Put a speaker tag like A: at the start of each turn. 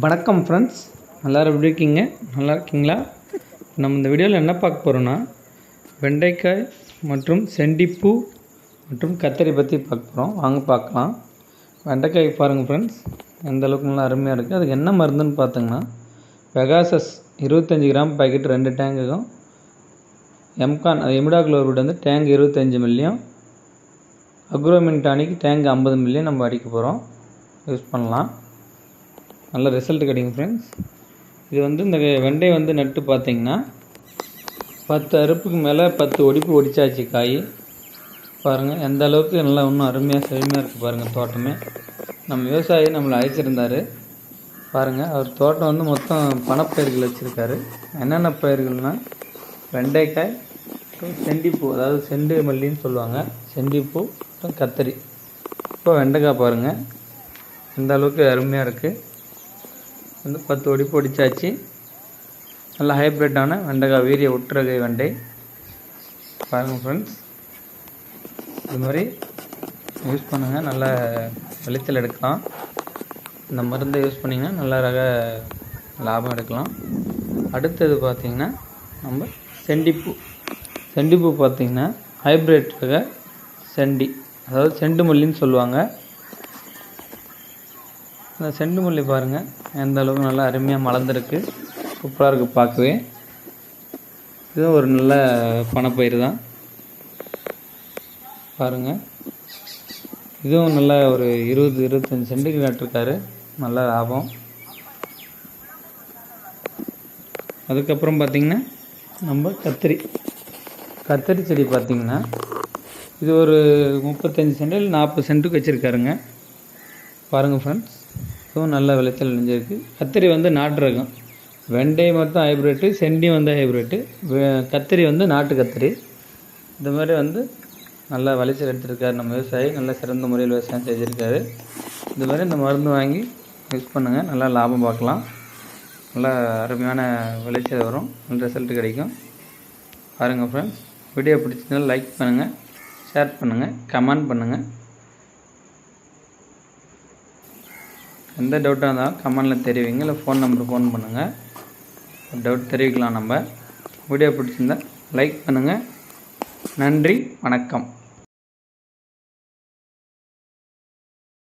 A: வணக்கம் ஃப்ரெண்ட்ஸ் நல்லா எப்படி இருக்கீங்க நல்லா இருக்கீங்களா நம்ம இந்த வீடியோவில் என்ன பார்க்க போகிறோன்னா வெண்டைக்காய் மற்றும் செண்டிப்பூ மற்றும் கத்தரி பற்றி பார்க்க போகிறோம் வாங்க பார்க்கலாம் வெண்டைக்காய் பாருங்கள் ஃப்ரெண்ட்ஸ் எந்த அளவுக்கு நல்லா அருமையாக இருக்குது அதுக்கு என்ன மருந்துன்னு பார்த்தீங்கன்னா பெகாசஸ் இருபத்தஞ்சி கிராம் பாக்கெட் ரெண்டு டேங்குக்கும் எம்கான் அது எமிடாக்ளோரூட் வந்து டேங்க் இருபத்தஞ்சி மில்லியும் அக்ரோமின் டானிக் டேங்க் ஐம்பது மில்லியும் நம்ம அடிக்க போகிறோம் யூஸ் பண்ணலாம் நல்ல ரிசல்ட் கிடைக்கும் ஃப்ரெண்ட்ஸ் இது வந்து இந்த வெண்டை வந்து நட்டு பார்த்தீங்கன்னா பத்து அறுப்புக்கு மேலே பத்து ஒடிப்பு ஒடிச்சாச்சு காய் பாருங்கள் எந்த அளவுக்கு நல்லா இன்னும் அருமையாக செழுமையாக இருக்குது பாருங்கள் தோட்டமே நம்ம விவசாயி நம்மளை அழைச்சிருந்தார் பாருங்கள் அவர் தோட்டம் வந்து மொத்தம் பணப்பயிர்கள் வச்சுருக்காரு என்னென்ன பயிர்கள்னா வெண்டைக்காய் செண்டிப்பூ அதாவது செண்டு மல்லின்னு சொல்லுவாங்க செண்டிப்பூ கத்திரி இப்போ வெண்டைக்காய் பாருங்கள் எந்த அளவுக்கு அருமையாக இருக்குது வந்து பத்து ஒடி பொடிச்சாச்சு நல்ல ஹைப்ரிட்டான வெண்டைக்காய் வீரிய ஒற்றகை வெண்டை பாருங்கள் ஃப்ரெண்ட்ஸ் இது மாதிரி யூஸ் பண்ணுங்கள் நல்ல வெளிச்சல் எடுக்கலாம் இந்த மருந்தை யூஸ் பண்ணிங்கன்னா நல்ல ரக லாபம் எடுக்கலாம் அடுத்தது பார்த்திங்கன்னா நம்ம செண்டிப்பூ செண்டிப்பூ பார்த்திங்கன்னா ஹைப்ரிட் ரக செண்டி அதாவது செண்டு மல்லின்னு சொல்லுவாங்க இந்த செண்டு மல்லி பாருங்கள் எந்த அளவுக்கு நல்லா அருமையாக மலர்ந்துருக்கு சூப்பராக இருக்குது பார்க்கவே இதுவும் ஒரு நல்ல பணப்பயிர் தான் பாருங்கள் இதுவும் நல்ல ஒரு இருபது இருபத்தஞ்சி சென்ட்டுக்கு நட்டிருக்காரு நல்ல லாபம் அதுக்கப்புறம் பார்த்திங்கன்னா நம்ம கத்திரி கத்திரி செடி பார்த்திங்கன்னா இது ஒரு முப்பத்தஞ்சு சென்டில் நாற்பது சென்ட்டுக்கு வச்சுருக்காருங்க பாருங்கள் ஃப்ரெண்ட்ஸ் இதுவும் நல்ல விளைச்சல் அடைஞ்சிருக்கு கத்திரி வந்து நாட்டு ரகம் வெண்டை மட்டும் ஹைப்ரிட்டு செண்டி வந்து ஹைப்ரிட்டு கத்திரி வந்து நாட்டு கத்திரி இந்த மாதிரி வந்து நல்லா விளைச்சல் எடுத்திருக்காரு நம்ம விவசாயி நல்லா சிறந்த முறையில் விவசாயம் செஞ்சுருக்காரு இந்த மாதிரி இந்த மருந்து வாங்கி யூஸ் பண்ணுங்கள் நல்லா லாபம் பார்க்கலாம் நல்லா அருமையான விளைச்சல் வரும் நல்ல ரிசல்ட் கிடைக்கும் பாருங்கள் ஃப்ரெண்ட்ஸ் வீடியோ பிடிச்சிருந்தாலும் லைக் பண்ணுங்கள் ஷேர் பண்ணுங்கள் கமெண்ட் பண்ணுங்கள் எந்த டவுட்டாக இருந்தாலும் கமெண்டில் தெரிவிங்க இல்லை ஃபோன் நம்பர் ஃபோன் பண்ணுங்கள் ஒரு டவுட் தெரிவிக்கலாம் நம்ம வீடியோ பிடிச்சிருந்தா லைக் பண்ணுங்கள் நன்றி வணக்கம்